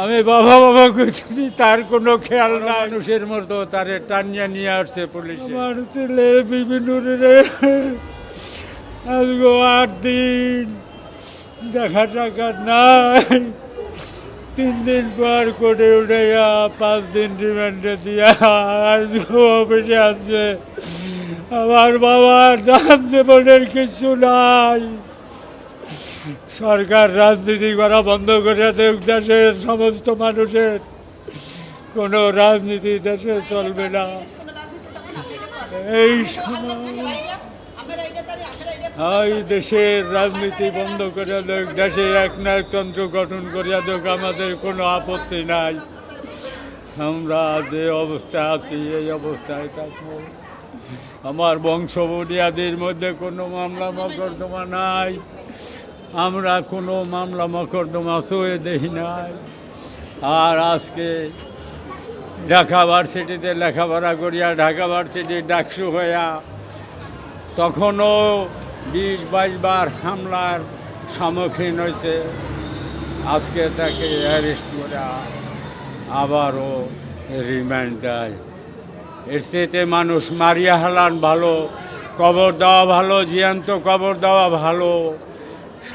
আমি বাবা বাবা করতেছি তার কোনো খেয়াল না মানুষের মতো তারে টানিয়ে নিয়ে আসছে পুলিশ। ছেলে বিভিন্ন আজকে আট দিন দেখা টাকা নাই। তিন দিন পর করে উঠাইয়া পাঁচ দিন রিমান্ডে দিয়া আজকে অফিসে আছে আমার বাবার দাম জীবনের কিছু নাই। সরকার রাজনীতি করা বন্ধ করে দেখ দেশের সমস্ত মানুষের। কোনো রাজনীতি দেশে চলবে না। এই এই দেশের রাজনীতি বন্ধ করে দেখ দেশে এক নায়কতন্ত্র গঠন করিয়া দেখ আমাদের কোনো আপত্তি নাই। আমরা যে অবস্থায় আছি, এই অবস্থায় থাকব। আমার বংশ বুনিয়াদির মধ্যে কোনো মামলা মকদ্দমা নাই। আমরা কোনো মামলা মকদ্দমা সয়ে দেখি নাই। আর আজকে ঢাকা ভার্সিটিতে লেখাপড়া করিয়া ঢাকা ভার্সিটি ডাকসু হইয়া তখনও বিশ বাইশ বার হামলার সম্মুখীন হয়েছে আজকে তাকে অ্যারেস্ট করে আবারও রিমান্ড দেয়। এর চেয়েতে মানুষ মারিয়া হালান ভালো, কবর দেওয়া ভালো জিয়ান্ত কবর দেওয়া ভালো।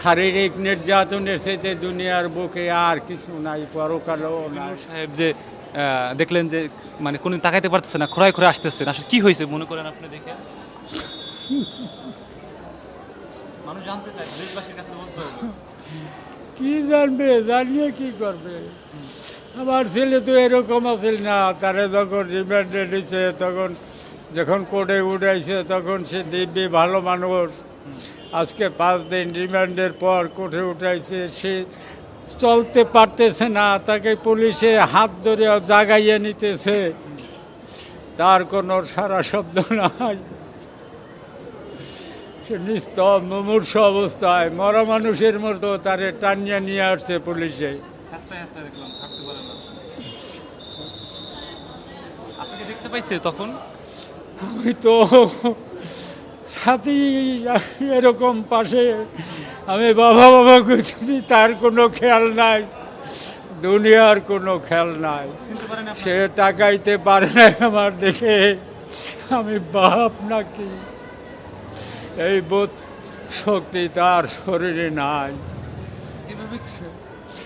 শারীরিক নির্যাতনের চেয়েতে দুনিয়ার বুকে আর কিছু নাই পরকালেও নাই। সাহেব যে দেখলেন যে মানে কোনো তাকাইতে পারতেছে না খোঁড়ায় খোঁড়ে আসতেছে না আসলে কি হয়েছে মনে করেন আপনি দেখে? মানুষ জানতে চায় দেশবাসীর কাছে বলতে কি জানবে জানিয়ে কি করবে? আমার ছেলে তো এরকম আছিল না তারে যখন রিমান্ডে নিছে তখন যখন কোর্টে উঠাইছে তখন সে দিব্যি ভালো মানুষ। আজকে পাঁচ দিন রিমান্ডের পর কোর্টে উঠাইছে সে চলতে পারতেছে না তাকে পুলিশে হাত ধরে জাগাইয়ে নিতেছে। তার কোনো সারা শব্দ নাই। সে নিস্তব মুমূর্ষ অবস্থায় মরা মানুষের মতো তারে টানিয়ে নিয়ে আসছে পুলিশে। দেখতে পাইছে তখন? আমি তো সাথী এরকম পাশে আমি বাবা বাবা করতেছি তার কোনো খেয়াল নাই দুনিয়ার কোনো খেয়াল নাই। সে তাকাইতে পারে না আমার দেখে আমি বাপ নাকি? এই বোধ শক্তি তার শরীরে নাই।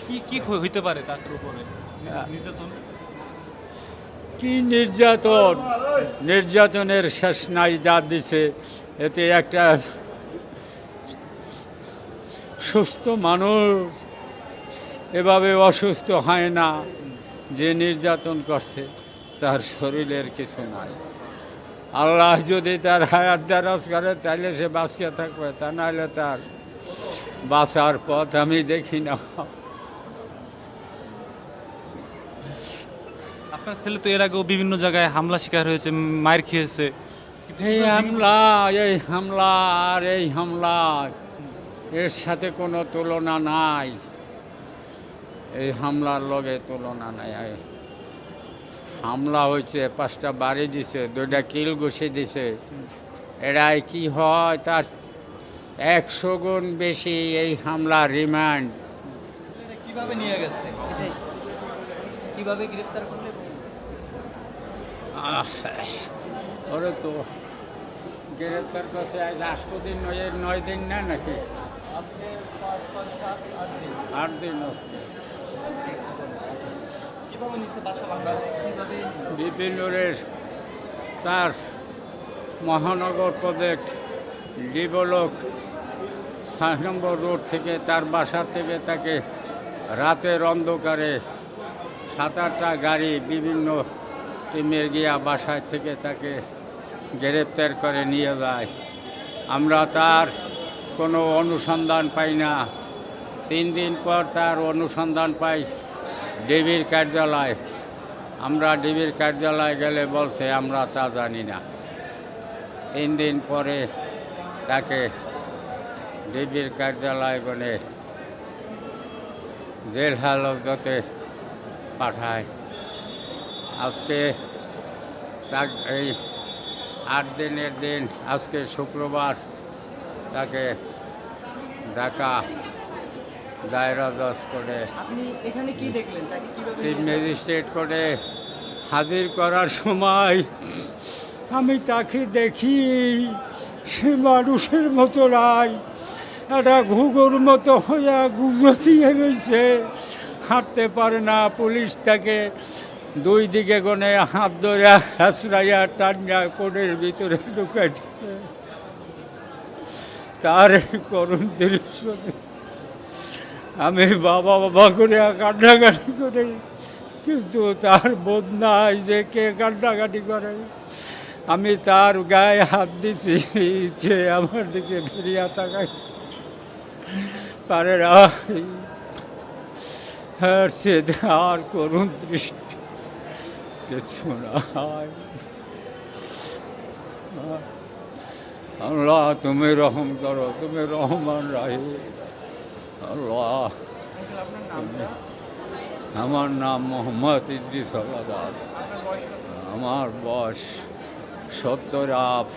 কি কি হইতে পারে তার উপরে? নির্যাতন? কি নির্যাতন? নির্যাতনের শেষ নাই যা দিছে। এতে একটা সুস্থ মানুষ এভাবে অসুস্থ হয় না। যে নির্যাতন করছে, তার শরীরের কিছু নাই। আল্লাহ যদি তার হায়াত দারাজ করে তাহলে সে বাঁচিয়ে থাকবে, তা নাহলে তার বাঁচার পথ আমি দেখি না। আপনার ছেলে তো এর আগেও বিভিন্ন জায়গায় হামলা শিকার হয়েছে মায়ের খেয়েছে। এই হামলা এই হামলা আর এই হামলা এর সাথে কোনো তুলনা নাই। এই হামলার লগে তুলনা নাই হামলা হয়েছে পাঁচটা বাড়ি দিছে দুইটা কিল ঘুষে দিছে। এরাই কি হয় তার একশো গুণ বেশি এই হামলা রিমান্ড। কীভাবে নিয়ে গেছে? কীভাবে গ্রেফতার করলে? ওরে তো, গ্রেপ্তার করছে আজ আষ্ট দিন, নয় নয় দিন না নাকি? আজকে আট দিন কীভাবে বিপিনুরের তার মহানগর প্রজেক্ট ডিবলক সাত নম্বর রোড থেকে তার বাসা থেকে তাকে রাতের অন্ধকারে সাত আটটা গাড়ি বিভিন্ন টিমের গিয়া বাসায় থেকে তাকে গ্রেপ্তার করে নিয়ে যায়। আমরা তার কোনো অনুসন্ধান পাই না। তিন দিন পর তার অনুসন্ধান পাই ডিবির কার্যালয়। আমরা ডিবির কার্যালয়ে গেলে বলছে, আমরা তা জানি না। তিন দিন পরে তাকে ডিবির কার্যালয় গনে জেল হাজতে পাঠায়। আজকে তা এই আট দিনের দিন আজকে শুক্রবার তাকে ঢাকা দায়রা জজ করে চিফ ম্যাজিস্ট্রেট করে হাজির করার সময় আমি তাকে দেখি সে মানুষের মতো নাই একটা ঘুঘুর মতো হইয়া গুজো দিয়ে রয়েছে হাঁটতে পারে না পুলিশ তাকে। দুই দিকে গনে হাত ধরে হাসরাইয়া টানিয়া কোণের ভিতরে ঢুকাইতেছে তার করুণ দৃশ্য আমি বাবা বাবা করে কান্নাকাটি করে, কিন্তু তার বোধ নাই যে কে কান্নাকাটি করে। আমি তার গায়ে হাত দিছি যে আমার দিকে ফিরিয়া তাকাই পারে আর সে আর করুণ দৃষ্টি কিছু নাই আল্লাহ, তুমি রহম করো, তুমি রহমান রাহি আল্লাহ আমার নাম মোহাম্মদ ইদ্রিস? আমার বয়স সত্তর আপ